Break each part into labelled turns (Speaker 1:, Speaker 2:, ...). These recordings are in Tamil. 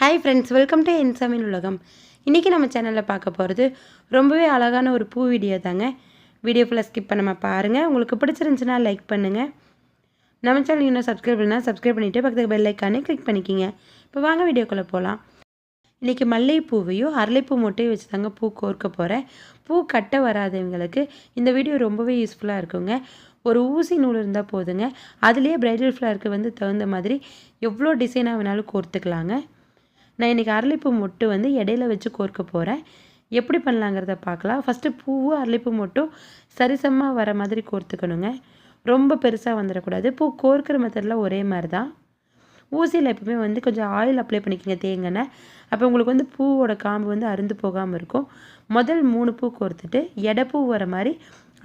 Speaker 1: ஹாய் ஃப்ரெண்ட்ஸ் வெல்கம் டு என் சமையல் உலகம் இன்றைக்கி நம்ம சேனலில் பார்க்க போகிறது ரொம்பவே அழகான ஒரு பூ வீடியோ தாங்க. வீடியோ ஃபுல்லாக ஸ்கிப் பண்ணாமல் பாருங்கள் உங்களுக்கு பிடிச்சிருந்துச்சுன்னா லைக் பண்ணுங்கள் நம்ம சேனல் இன்னும் சப்ஸ்கிரைப் பண்ணால் சப்ஸ்கிரைப் பண்ணிவிட்டு பக்கத்துக்கு பெல் ஐக்கானே கிளிக் பண்ணிக்கிங்க. இப்போ வாங்க வீடியோக்குள்ளே போகலாம் இன்றைக்கி மல்லிகைப்பூவையும் அரளிப்பூ மொட்டையும் வச்சு தாங்க பூ கோர்க்க போகிறேன் பூ கட்ட வராதவங்களுக்கு இந்த வீடியோ ரொம்பவே யூஸ்ஃபுல்லாக இருக்குங்க. ஒரு ஊசி நூல் இருந்தால் போதுங்க. அதுலேயே ப்ரைடல் ஃப்ளவருக்கு வந்து தகுந்த மாதிரி எவ்வளோ டிசைனாக வேணாலும் கோர்த்துக்கலாங்க. நான் இன்றைக்கி அரளிப்பூ மொட்டு வந்து இடையில வச்சு கோர்க்க போகிறேன் எப்படி பண்ணலாங்கிறத பார்க்கலாம். ஃபஸ்ட்டு பூவும் அரளிப்பூ மொட்டும் சரிசமமாக வர மாதிரி கோர்த்துக்கணுங்க. ரொம்ப பெருசாக வந்துடக்கூடாது. பூ கோர்க்கிற மெத்தடில் ஒரே மாதிரி தான் ஊசியில் எப்பவுமே வந்து கொஞ்சம் ஆயில் அப்ளை பண்ணிக்கோங்க தேங்கெண்ணெய். அப்போ உங்களுக்கு வந்து பூவோட காம்பு வந்து அருந்து போகாமல் இருக்கும். முதல் மூணு பூ கோர்த்துட்டு எடை பூ வர மாதிரி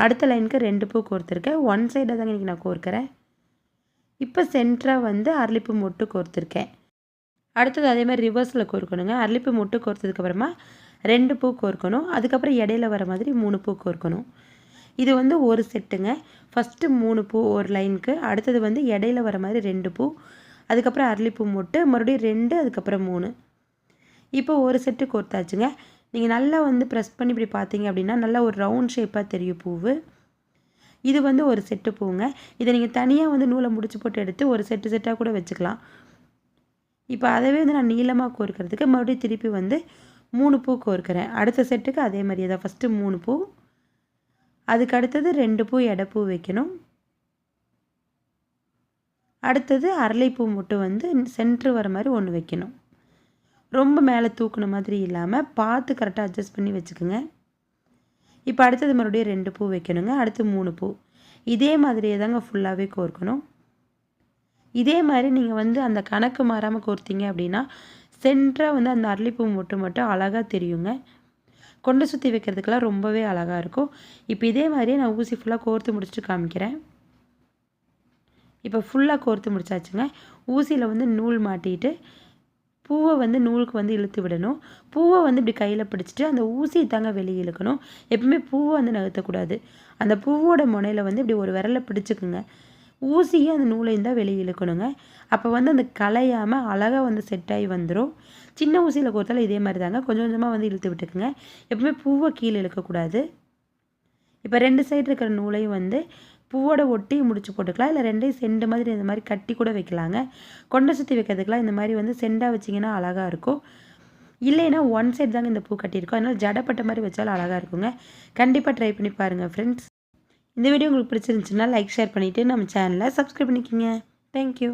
Speaker 1: அடுத்த லைனுக்கு ரெண்டு பூ கோர்த்துருக்கேன். ஒன் சைடாக தாங்க இன்றைக்கி நான் கோர்க்கிறேன். இப்போ சென்டராக வந்து அரளிப்பூ மொட்டு கோர்த்துருக்கேன். அடுத்தது அதே மாதிரி ரிவர்ஸில் கோர்க்கணுங்க. அரளிப்பூ மொட்டு கோர்த்ததுக்கப்புறமா ரெண்டு பூ கோர்க்கணும். அதுக்கப்புறம் இடையில வர மாதிரி மூணு பூ கோர்க்கணும். இது வந்து ஒரு செட்டுங்க ஃபஸ்ட்டு மூணு பூ ஒரு லைனுக்கு அடுத்தது வந்து இடையில வர மாதிரி ரெண்டு பூ அதுக்கப்புறம் அரளிப்பூ மொட்டு மறுபடியும் ரெண்டு அதுக்கப்புறம் மூணு. இப்போ ஒரு செட்டு கோர்த்தாச்சுங்க. நீங்கள் நல்லா வந்து ப்ரெஸ் பண்ணி இப்படி பார்த்தீங்க அப்படின்னா நல்லா ஒரு ரவுண்ட் ஷேப்பாக தெரியும் பூவு. இது வந்து ஒரு செட்டு பூங்க. இதை நீங்கள் தனியாக வந்து நூலை முடிச்சு போட்டு எடுத்து ஒரு செட்டு செட்டாக கூட வச்சுக்கலாம். இப்போ அதவே வந்து நான் நீளமாக கோர்க்கறதுக்கு மறுபடியும் திருப்பி வந்து மூணு பூ கோர்க்கிறேன். அடுத்த செட்டுக்கு அதே மாதிரியே தான். ஃபஸ்ட்டு மூணு பூ. அதுக்கு அடுத்தது ரெண்டு பூ எடை பூ வைக்கணும். அடுத்தது அரளிப்பூ மட்டும் வந்து சென்ட்ரு வர மாதிரி ஒன்று வைக்கணும். ரொம்ப மேலே தூக்குன மாதிரி இல்லாமல் பார்த்து கரெக்டாக அட்ஜஸ்ட் பண்ணி வச்சுக்கோங்க. இப்போ அடுத்தது மறுபடியும் ரெண்டு பூ வைக்கணுங்க. அடுத்து மூணு பூ. இதே மாதிரியே தாங்க ஃபுல்லாகவே கோர்க்கணும். இதே மாதிரி நீங்கள் வந்து அந்த கணக்கு மாறாமல் கோர்த்தீங்க அப்படின்னா சென்டராக வந்து அந்த அரளிப்பூ மட்டும் மட்டும் அழகாக தெரியுங்க. கொண்டை சுற்றி வைக்கிறதுக்கெல்லாம் ரொம்பவே அழகாக இருக்கும். இப்போ இதே மாதிரியே நான் ஊசி ஃபுல்லாக கோர்த்து முடிச்சுட்டு காமிக்கிறேன். இப்போ ஃபுல்லாக கோர்த்து முடிச்சாச்சுங்க. ஊசியில் வந்து நூல் மாட்டிட்டு பூவை வந்து நூலுக்கு வந்து இழுத்து விடணும். பூவை வந்து இப்படி கையில் பிடிச்சிட்டு அந்த ஊசியை தாங்க வெளியே இழுக்கணும். எப்பவுமே பூவை வந்து நகர்த்தக்கூடாது. அந்த பூவோட முனையில் வந்து இப்படி ஒரு விரலை பிடிச்சிக்குங்க. ஊசியை அந்த நூலையும் தான் வெளியே இழுக்கணுங்க. அப்போ வந்து அந்த கலையாமல் அழகாக வந்து செட் ஆகி வந்துடும் சின்ன ஊசியில் கொடுத்தாலும் இதே மாதிரி தாங்க கொஞ்சம் கொஞ்சமாக வந்து இழுத்து விட்டுக்குங்க. எப்பவுமே பூவை கீழே இழுக்கக்கூடாது. இப்போ ரெண்டு சைடு இருக்கிற நூலையும் வந்து பூவோட ஒட்டி முடிச்சு போட்டுக்கலாம். இல்லை ரெண்டையும் செண்டு மாதிரி இந்த மாதிரி கட்டி கூட வைக்கலாங்க. கொண்டை சுற்றி வைக்கிறதுக்கெலாம் இந்த மாதிரி வந்து செண்டாக வச்சிங்கன்னா அழகாக இருக்கும். இல்லைன்னா ஒன் சைடு தாங்க இந்த பூ கட்டியிருக்கோம். அதனால் ஜடப்பட்ட மாதிரி வச்சாலும் அழகாக இருக்குங்க. கண்டிப்பாக ட்ரை பண்ணி பாருங்கள் ஃப்ரெண்ட்ஸ் இந்த வீடியோ உங்களுக்கு பிடிச்சிருந்துச்சுன்னா லைக் ஷேர் பண்ணிவிட்டு நம்ம சேனலை சப்ஸ்கிரைப் பண்ணிக்கோங்க. தேங்க்யூ